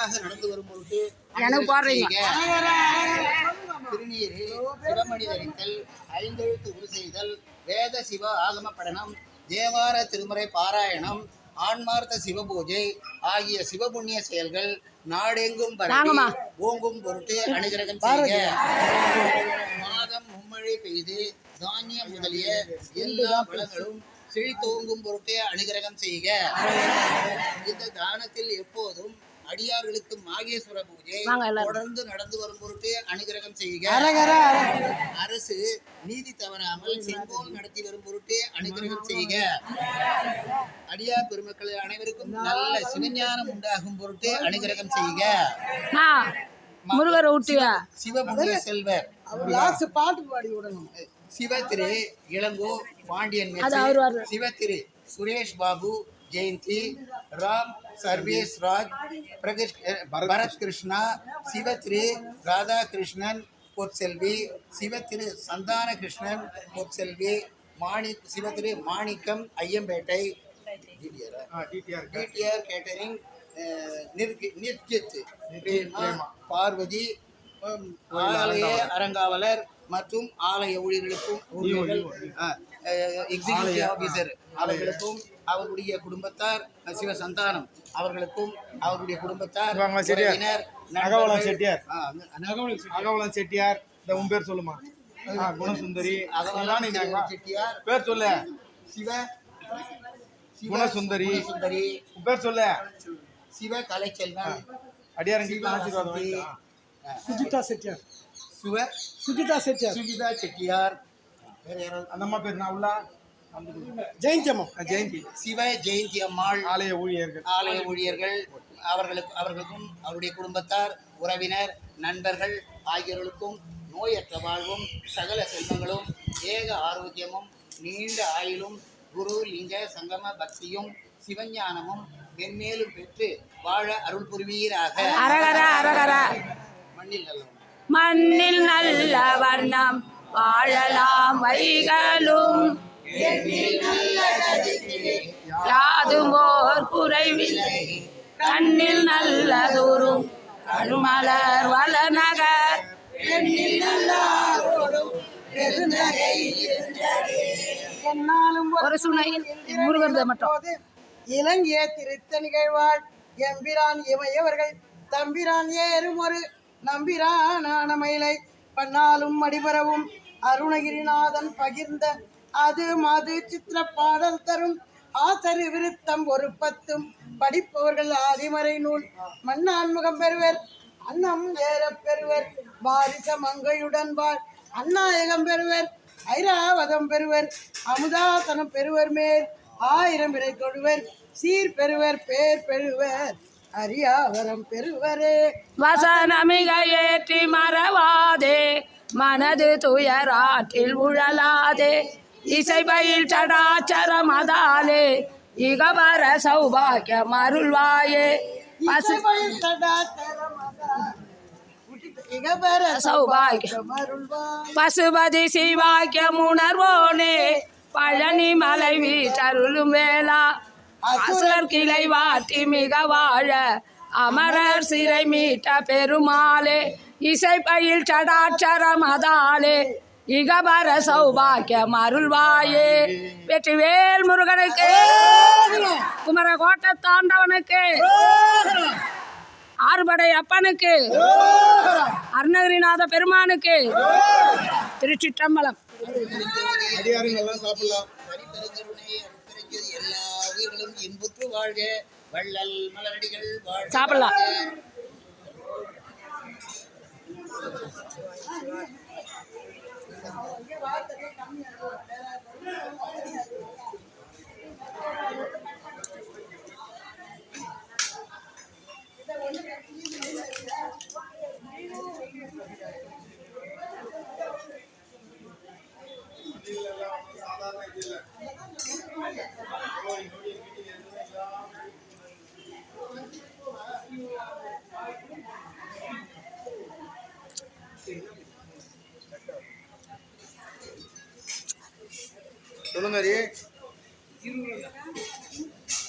விரைவாக நடந்து வரும் பொருட்டு எனக்கு போடுறீங்க. திருநீரு சிவமணி தரித்தல் ஐந்தெழுத்து உரு செய்தல் வேத சிவ ஆகம படனம் தேவார திருமுறை பாராயணம் ஆன்மார்த்த சிவபூஜை ஆகிய சிவபுண்ணிய செயல்கள் நாடெங்கும் பரவி. ஓங்கும் பொருட்டு அனுகிரகம் செய்க மாதம் மும்மழை பெய்து தானியம் முதலிய எல்லா வளங்களும் செழித்தோங்கும் பொருட்டே அனுகிரகம் செய்க இந்த தானத்தில் எப்போதும் அடியார்களுக்கு மாகேஸ்வர பூஜை. தொடர்ந்து நடந்து வரும் பொருட்டே அனுகிரகம் செய்க அரசு நீதி தவறாமல் செங்கோல் நடத்தி வரும் பொருட்டே அனுகிரகம் செய்க அடியார் பெருமக்கள் அனைவருக்கும் நல்ல சிவஞானம் உண்டாகும் பொருட்டே அனுகிரகம் நான் முருகரை செல்வர். பாட்டு பாடி விடணும். சிவ திரு இளங்கோ பாண்டியன். சிவ திரு சுரேஷ் பாபு ஜெயந்தி ராம் சர்வேஸ் ராஜ் பிரகஷ் பரத் கிருஷ்ணா சிவ திரு ராதாகிருஷ்ணன் பொற்செல்வி சிவ திரு சந்தான கிருஷ்ணன் பொற்செல்வி மாணி சிவ திரு மாணிக்கம் ஐயம்பேட்டை டிடிஆர் கேட்டரிங் அஹ், நிர்கி- நிர்ஜித் பார்வதி ஆலய அரங்காவலர் மற்றும் ஆலய ஊழியர்களுக்கும் எக்ஸிகியூட்டிவ் ஆபீசர் அவர்களுக்கும் அவருடைய குடும்பத்தார் சிவ சந்தானம். அவர்களுக்கும் அவருடைய குடும்பத்தார் வாங்க, செட்டியார். நண்பர்கள், செட்டியார். ஆ, நகவலம் செட்டியார். இந்த உன் பேர் சொல்லுமா? குணசுந்தரி. வா. செட்டியார். பேர் சொல்லு. சிவ குணசுந்தரி. குணசுந்தரி. உன் பேர் சொல்லு. சிவ கலைச்செல்வன். அடியாரங்களுக்கு ஆசீர்வாதம். சுஜிதா செட்டியார். சிவ சுஜிதா செட்டியார். சுஜிதா செட்டியார். வேற யாராவது அந்த அம்மா பேர் நான் உள்ள. ஜெயந்தி அம்மா. ஜெயந்தி. சிவ ஜெயந்தி அம்மாள். ஆலய ஊழியர்கள். ஆலய ஊழியர்கள் அவர்களுக்கு அவர்களுக்கும் அவருடைய குடும்பத்தார் உறவினர் நண்பர்கள் ஆகியோர்களுக்கும் நோயற்ற வாழ்வும் சகல செல்வங்களும் ஏக ஆரோக்கியமும் நீண்ட ஆயுளும் குரு லிங்க சங்கம பக்தியும் சிவஞானமும் மென்மேலும் பெற்று வாழ அருள் புரிவீராக. அரகர அரகர. மண்ணில் மண்ணில் நல்ல வண்ணம் வாழலாம் வைகளும். யாதும் ஓர் குறைவில்லை. கண்ணில் நல்லதொரும் கருமலர் வளநகர் ஒரு சுனையில் முருகர்த மட்டும். இலங்கிய திருத்த நிகழ்வாள் எம்பிரான் இமையவர்கள். தம்பிரான் ஏறும் ஒரு நம்பிரான் ஆனமயிலை பன்னாலும் அடிபரவும். அருணகிரிநாதன் பகிர்ந்த அது மாது சித்திர பாடல் தரும். ஆசரு விருத்தம் ஒரு பத்தும். படிப்பவர்கள் ஆதிமறை நூல். மன்னான் முகம் பெறுவர். அன்னம் ஏற பெறுவர். வாரிச மங்கையுடன் வாழ். அந்நாயகம் பெறுவர். ஐராவதம் பெறுவர். அமுதாசனம் பெறுவர் மேல். ஆயிரம் விரை தொடுவர் சீர் பெறுவர் பேர் பெறுவர். அரியாவரம் பெறுவரே. வசனமிக ஏற்றி மறவாதே. மனது துயராற்றில் உழலாதே. இசை பயில் சடாச்சரம் அதாலே இகவர சௌபாக்கியம் அருள்வாயே இசைபயில் பசுபதி சிவாக்கியம் உணர்வோனே பழனி மலை வீட்டருளும் வேளா. அசுரர் கிளை வாட்டி மிக வாழ அமரர் சிறை மீட்ட பெருமாளே. இசை பயில் சடாட்சரம் அதாலே இகபர சௌபாக்கியம் அருள்வாயே வெற்றிவேல் முருகனுக்கு. குமர கோட்டை தாண்டவனுக்கு. ஆறுபடை அப்பனுக்கு. அருணகிரிநாத பெருமானுக்கு. திருச்சிற்றம்பலம். சாப்பிடலாம். சொல்லுங்க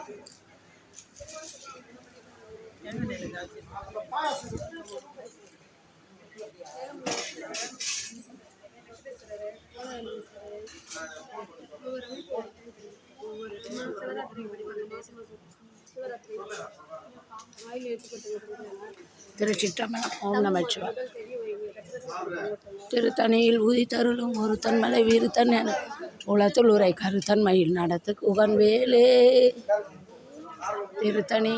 ஹரி திருச்சிற்றம்பலம் ஓம் நமச்சிவாய் திருத்தணியில் உதித்தருளும் ஒருத்தன் மலை வீருத்தன் என. உளத்துள் உரை கருத்தன் மயில் நடத்து குகன் வேலே. திருத்தணி